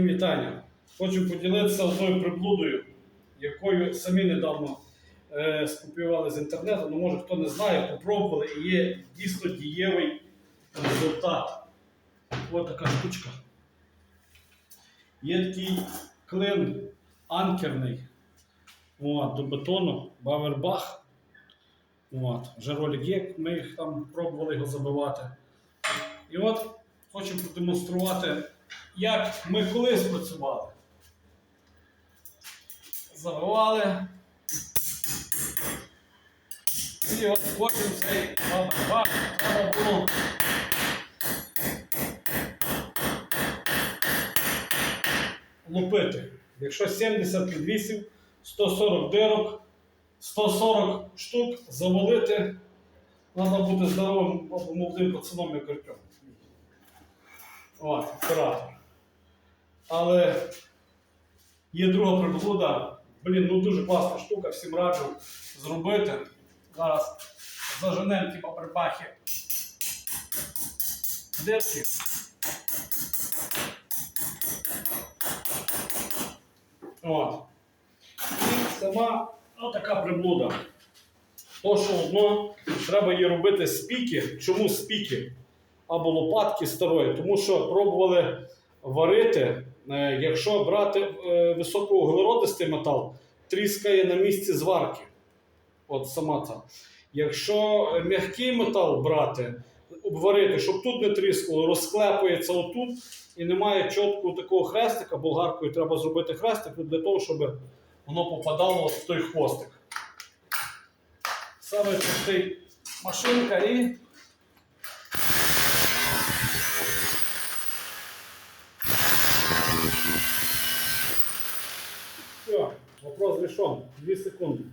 Вітання. Хочу поділитися одною приблудою, якою самі недавно е, скопіювали з інтернету. Ну, може хто не знає, попробували і є дійсно дієвий результат. Ось така штучка. Є такий клин анкерний от, до бетону, Бавербах. От, вже ролик є, ми їх там пробували його забивати. І от хочу продемонструвати як ми колись працювали. Забивали. І от потім цей бабах треба. Лупити. Якщо 70 підвісів, 140 дирок, 140 штук завалити, треба бути здоровим або молодим пацаном, як Артем. От, оператор. Але є друга приблуда. Блін, ну дуже класна штука, всім раджу зробити. Зараз заженемо ті папербахи. Дерці. От. І сама така приблуда. То, що одно, треба її робити з піки. Чому з піки? Або лопатки старої, тому що пробували варити. е, Якщо брати е, високовуглеродистий метал, тріскає на місці зварки. От сама ця. Якщо е, м'який метал брати, обварити, щоб тут не тріскало, розклепується отут і немає чіткого такого хрестика, болгаркою треба зробити хрестик ну, для того, щоб воно попадало в той хвостик. Саме простий машинка і Все, вопрос решен. Две секунди.